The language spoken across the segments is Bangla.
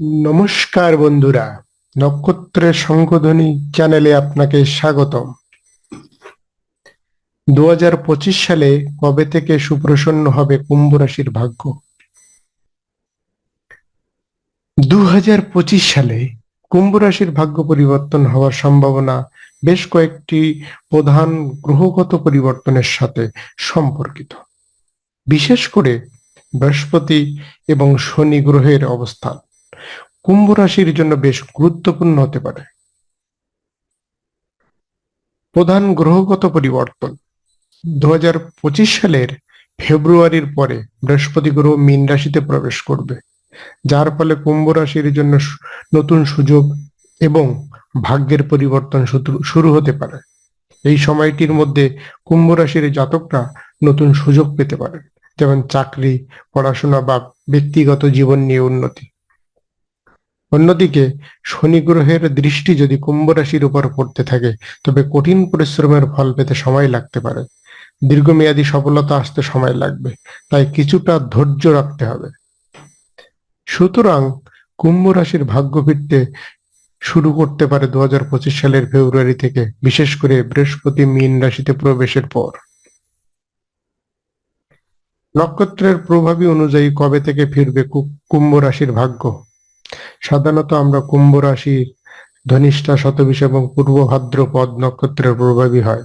নমস্কার বন্ধুরা নক্ষত্রের সংশোধনী চ্যানেলে আপনাকে স্বাগতম। দু হাজার পঁচিশ সালে কবে থেকে সুপ্রসন্ন হবে কুম্ভ রাশির ভাগ্য? দু হাজার পঁচিশ সালে কুম্ভ রাশির ভাগ্য পরিবর্তন হওয়ার সম্ভাবনা বেশ কয়েকটি প্রধান গ্রহগত পরিবর্তনের সাথে সম্পর্কিত। বিশেষ করে বৃহস্পতি এবং শনি গ্রহের অবস্থান। কুম্ভ রাশির জন্য বেশ গুরুত্বপূর্ণ হতে পারে। প্রধান গ্রহগত পরিবর্তন। দু হাজার পঁচিশ সালের ফেব্রুয়ারির পরে বৃহস্পতি গ্রহ মীন রাশিতে প্রবেশ করবে, যার ফলে কুম্ভ রাশির জন্য নতুন সুযোগ এবং ভাগ্যের পরিবর্তন শুরু হতে পারে। এই সময়টির মধ্যে কুম্ভ রাশির জাতকরা নতুন সুযোগ পেতে পারে, যেমন চাকরি, পড়াশোনা বা ব্যক্তিগত জীবন নিয়ে উন্নতি। অন্যদিকে শনি গ্রহের দৃষ্টি যদি কুম্ভ রাশির উপর পড়তে থাকে, তবে কঠিন পরিশ্রমের ফল পেতে সময় লাগতে পারে। দীর্ঘমেয়াদী সফলতা আসতে সময় লাগবে, তাই কিছুটা ধৈর্য রাখতে হবে। সুতরাং কুম্ভ রাশির ভাগ্য ফিরতে শুরু করতে পারে দু হাজার পঁচিশ সালের ফেব্রুয়ারি থেকে, বিশেষ করে বৃহস্পতি মীন রাশিতে প্রবেশের পর। নক্ষত্রের প্রভাবী অনুযায়ী কবে থেকে ফিরবে কুম্ভ রাশির ভাগ্য? সাধারণত আমরা কুম্ভ রাশির ধনিষ্ঠা, শতবিষ এবং পূর্ব ভাদ্রপদ নক্ষত্রের প্রভাবী হয়।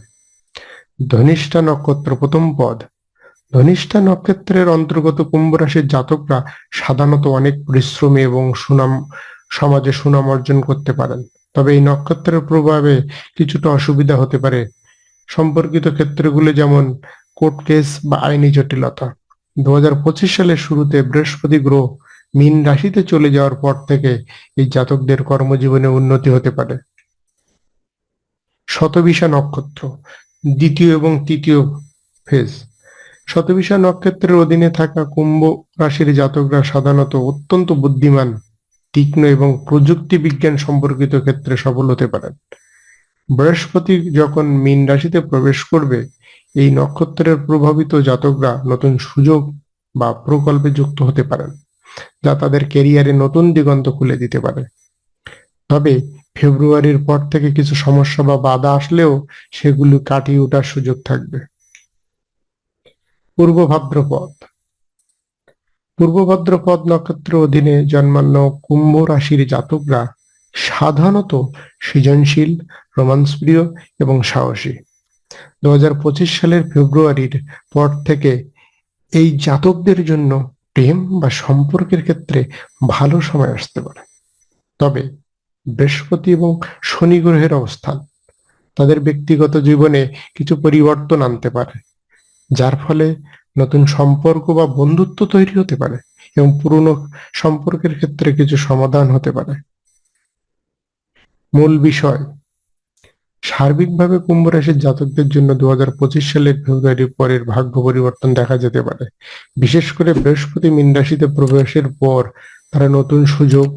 ধনিষ্ঠা নক্ষত্র প্রথম পদ। ধনিষ্ঠা নক্ষত্রের অন্তর্গত কুম্ভ রাশির জাতকরা সাধারণত অনেক পরিশ্রমী এবং সুনাম, সমাজে সুনাম অর্জন করতে পারেন। তবে এই নক্ষত্রের প্রভাবে কিছুটা অসুবিধা হতে পারে। সম্পর্কিত ক্ষেত্রগুলি যেমন কোর্ট কেস বা আইনি জটিলতা। দু হাজার পঁচিশ সালের শুরুতে বৃহস্পতি গ্রহ মীন রাশিতে চলে যাওয়ার পর থেকে এই জাতকদের কর্মজীবনে উন্নতি হতে পারে। শতবিশা নক্ষত্র, দ্বিতীয় এবং তৃতীয় ফেজ শতবিশা নক্ষত্রের অধীনে থাকা কুম্ভ রাশির জাতকরা সাধারণত অত্যন্ত বুদ্ধিমান, তীক্ষ্ণ এবং প্রযুক্তি বিজ্ঞান সম্পর্কিত ক্ষেত্রে সফল হতে পারেন। বৃহস্পতি যখন মীন রাশিতে প্রবেশ করবে, এই নক্ষত্রের প্রভাবিত জাতকরা নতুন সুযোগ বা প্রকল্পে যুক্ত হতে পারেন। যা তাদের কেরিয়ারে নতুন দিগন্ত খুলে দিতে পারে। তবে ফেব্রুয়ারির পর থেকে কিছু সমস্যা বা বাধা আসলেও সেগুলো কাটিয়ে ওঠার সুযোগ থাকবে। পূর্ব ভাদ্রপদ পূর্ব ভাদ্রপদ নক্ষত্র অধীনে জন্মান্য কুম্ভ রাশির জাতকরা সাধারণত সৃজনশীল, রোমান্সপ্রিয় এবং সাহসী। দু হাজার পঁচিশ সালের ফেব্রুয়ারির পর থেকে এই জাতকদের জন্য প্রেম বা সম্পর্কের ক্ষেত্রে ভালো সময় আসতে পারে। তবে বৃহস্পতি এবং শনি গ্রহের অবস্থান তাদের ব্যক্তিগত জীবনে কিছু পরিবর্তন আনতে পারে, যার ফলে নতুন সম্পর্ক বা বন্ধুত্ব তৈরি হতে পারে এবং পুরনো সম্পর্কের ক্ষেত্রে কিছু সমাধান হতে পারে। মূল বিষয় সার্বিকভাবে কুম্ভ রাশির জাতকদের জন্য দু হাজার পঁচিশ সালের ফেব্রুয়ারি পরের ভাগ্য পরিবর্তন দেখা যেতে পারে। বিশেষ করে বৃহস্পতি মীন রাশিতে প্রবেশের পর তারা নতুন সুযোগ,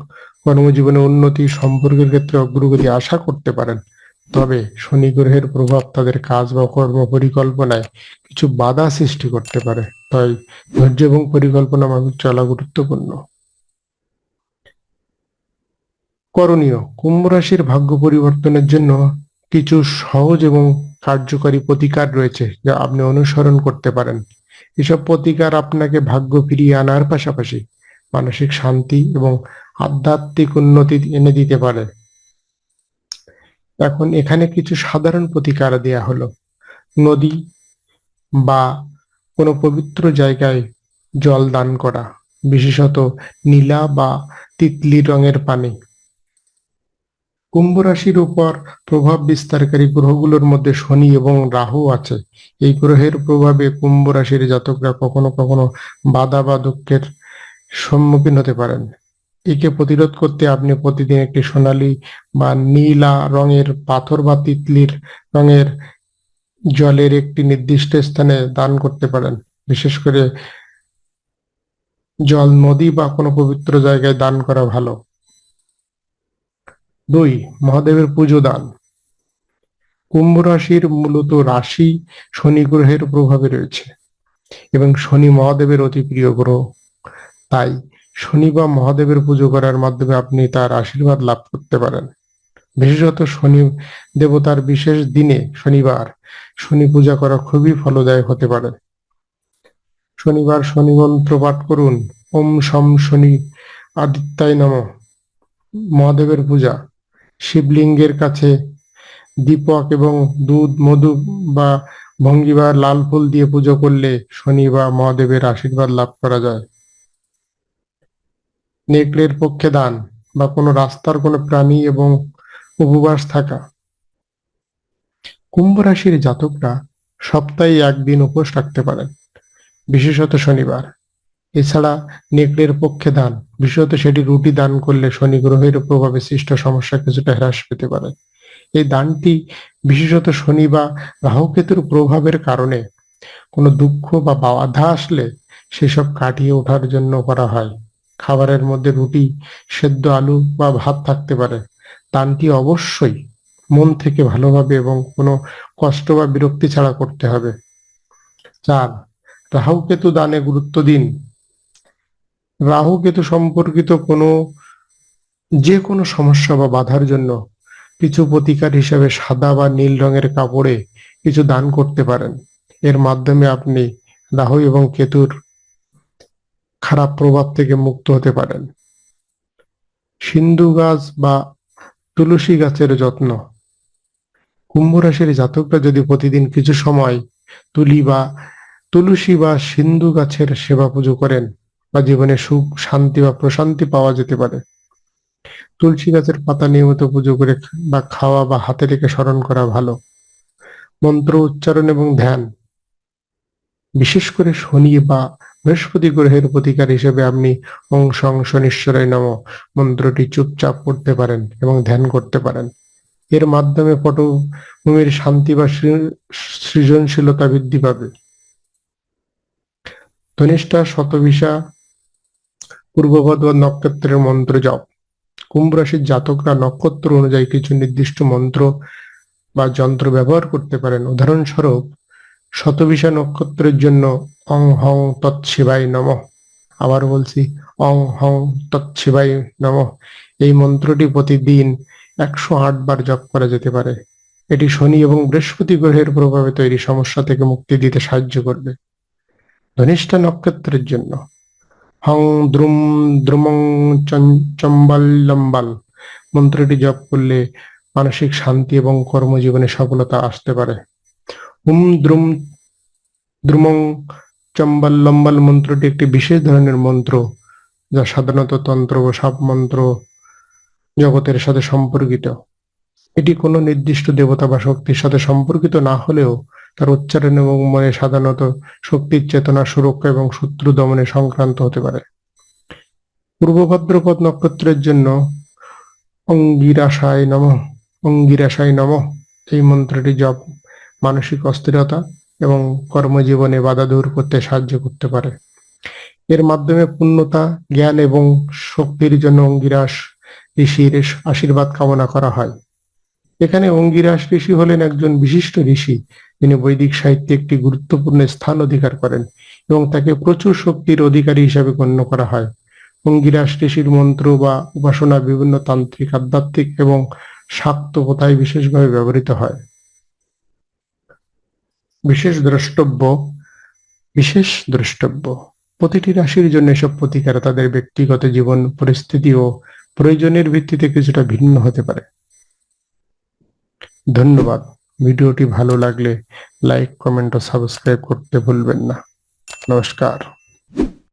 কর্মজীবনে উন্নতি, সম্পর্কের ক্ষেত্রে অগ্রগতি আশা করতে পারেন। তবে শনি গ্রহের প্রভাব তাদের কাজ বা কর্ম পরিকল্পনায় কিছু বাধা সৃষ্টি করতে পারে, তাই ধৈর্য এবং পরিকল্পনা মাফিক চলা গুরুত্বপূর্ণ। করণীয়, কুম্ভ রাশির ভাগ্য পরিবর্তনের জন্য কিছু সহজ এবং কার্যকরী প্রতিকার রয়েছে যা আপনি অনুসরণ করতে পারেন। এসব প্রতিকার আপনাকে ভাগ্য ফিরিয়ে আনার পাশাপাশি মানসিক শান্তি এবং আধ্যাত্মিক উন্নতি এনে দিতে পারে। এখন এখানে কিছু সাধারণ প্রতিকার দেয়া হলো। নদী বা কোনো পবিত্র জায়গায় জল দান করা, বিশেষত নীলা বা তিতলি রঙের পানি। কুম্ভ রাশির উপর প্রভাব বিস্তারকারী গ্রহগুলোর মধ্যে শনি এবং রাহু আছে। এই গ্রহের প্রভাবে কুম্ভ রাশির জাতকরা কখনো কখনো বাধা বা দুঃখের সম্মুখীন হতে পারেন। একে প্রতিরোধ করতে আপনি প্রতিদিন একটি সোনালি বা নীলা রঙের পাথর বা তিতলির রঙের জলের একটি নির্দিষ্ট স্থানে দান করতে পারেন। বিশেষ করে জল নদী বা কোনো পবিত্র জায়গায় দান করা ভালো। দুই, মহাদেবের পুজো দান। কুম্ভ রাশির মূলত রাশি শনি গ্রহের প্রভাবে রয়েছে এবং শনি মহাদেবের অতি প্রিয় গ্রহ। তাই শনি বা মহাদেবের পুজো করার মাধ্যমে আপনি তার আশীর্বাদ লাভ করতে পারেন। বিশেষত শনি দেবতার বিশেষ দিনে শনিবার শনি পূজা করা খুবই ফলদায়ক হতে পারে। শনিবার শনি মন্ত্র পাঠ করুন। ওম শম শনি আদিত্যায় নম। মহাদেবের পূজা শিবলিঙ্গের কাছে দীপক এবং দুধ, মধু বা ভঙ্গি বা লাল ফুল দিয়ে পুজো করলে শনি বা মহাদেবের আশীর্বাদ লাভ করা যায়। নেকড়ের পক্ষে দান বা কোনো রাস্তার কোনো প্রাণী এবং উপবাস থাকা। কুম্ভ রাশির জাতকরা সপ্তাহে একদিন উপোস রাখতে পারেন, বিশেষত শনিবার। এছাড়া নেকড়ের পক্ষে দান। বিশেষত সেটি রুটি দান করলে শনি গ্রহের প্রভাবে সৃষ্ট সমস্যা কিছুটা হ্রাস পেতে পারে। এই দানটি বিশেষত শনি বা রাহুকেতুর প্রভাবের কারণে কোনো দুঃখ বা বাধা আসলে সেসব কাটিয়ে ওঠার জন্য করা হয়। খাবারের মধ্যে রুটি, সেদ্ধ আলু বা ভাত থাকতে পারে। দানটি অবশ্যই মন থেকে ভালোভাবে এবং কোনো কষ্ট বা বিরক্তি ছাড়া করতে হবে। চার, রাহু কেতু দানে গুরুত্ব দিন। রাহু কেতু সম্পর্কিত কোনো, যে কোনো সমস্যা বা বাধার জন্য কিছু প্রতিকার হিসাবে সাদা বা নীল রঙের কাপড়ে কিছু দান করতে পারেন। এর মাধ্যমে আপনি রাহু এবং কেতুর খারাপ প্রভাব থেকে মুক্ত হতে পারেন। সিন্ধু গাছ বা তুলসী গাছের যত্ন। কুম্ভ রাশির জাতকরা যদি প্রতিদিন কিছু সময় তুলি বা তুলসী বা সিন্ধু গাছের সেবা পুজো করেন বা জীবনে সুখ, শান্তি বা প্রশান্তি পাওয়া যেতে পারে। তুলসী গাছের পাতা নিয়মিত পুজো করে বা খাওয়া বা হাতে রেখে স্মরণ করা ভালো। মন্ত্র উচ্চারণ এবং ধ্যান। বিশেষ করে শনি বা বৃহস্পতি গ্রহের প্রতিকার হিসেবে আপনি অংশ অংশ নিশ্চয় নম মন্ত্রটি চুপচাপ পড়তে পারেন এবং ধ্যান করতে পারেন। এর মাধ্যমে পটভূমির শান্তি বা সৃজনশীলতা বৃদ্ধি পাবে। ধনিষ্ঠা, শতভিসা পূর্ববদ নক্ষত্রের মন্ত্র জপ কুম্ভ রাশির জাতকরা নক্ষত্র অনুযায়ী কিছু নির্দিষ্ট মন্ত্র বা যন্ত্র ব্যবহার করতে পারেন। উদাহরণস্বরূপ শতভিসা নক্ষত্রের জন্য অং হং তৎসিবাই নম। আবার বলছি, অং হং তৎসিবাই নম। এই মন্ত্রটি প্রতিদিন একশো আট বার জপ করা যেতে পারে। এটি শনি এবং বৃহস্পতি গ্রহের প্রভাবে তৈরি সমস্যা থেকে মুক্তি দিতে সাহায্য করবে। ধনিষ্ঠা নক্ষত্রের জন্য হং দ্রুম দ্রুমং চম্বাল মন্ত্রটি জপ করলে মানসিক শান্তি এবং কর্মজীবনে সফলতা আসতে পারে। হুম দ্রুম দ্রুমং চম্বাল লম্বাল মন্ত্রটি একটি বিশেষ ধরনের মন্ত্র, যা সাধারণত তন্ত্র ও সাপ মন্ত্র জগতের সাথে সম্পর্কিত। এটি কোনো নির্দিষ্ট দেবতা বা শক্তির সাথে সম্পর্কিত না হলেও তার উচ্চারণ এবং মনে সাধারণত শক্তির চেতনা, সুরক্ষা এবং শত্রু দমনে সংক্রান্ত হতে পারে। পূর্ব ভাদ্রপদ নক্ষত্রের জন্য অঙ্গিরাশায় নম অঙ্গিরাশায় নম, এই মন্ত্রটি জপ, মানসিক অস্থিরতা এবং কর্মজীবনে বাধা দূর করতে সাহায্য করতে পারে। এর মাধ্যমে পূর্ণতা, জ্ঞান এবং শক্তির জন্য অঙ্গিরাস ঋষির আশীর্বাদ কামনা করা হয়। এখানে অঙ্গিরাস ঋষি হলেন একজন বিশিষ্ট ঋষি, যিনি বৈদিক সাহিত্যে একটি গুরুত্বপূর্ণ স্থান অধিকার করেন এবং তাকে প্রচুর শক্তির অধিকারী হিসাবে গণ্য করা হয়। অঙ্গিরাস ঋষির মন্ত্র বা উপাসনা বিভিন্ন তান্ত্রিক, আধ্যাত্মিক এবং শাক্ত প্রথায় বিশেষভাবে ব্যবহৃত হয়। বিশেষ দ্রষ্টব্য বিশেষ দ্রষ্টব্য, প্রতিটি রাশির জন্য এসব প্রতিকার তাদের ব্যক্তিগত জীবন, পরিস্থিতি ও প্রয়োজনের ভিত্তিতে কিছুটা ভিন্ন হতে পারে। ধন্যবাদ। ভিডিওটি ভালো লাগলে লাইক কমেন্ট ও সাবস্ক্রাইব করতে ভুলবেন না। নমস্কার।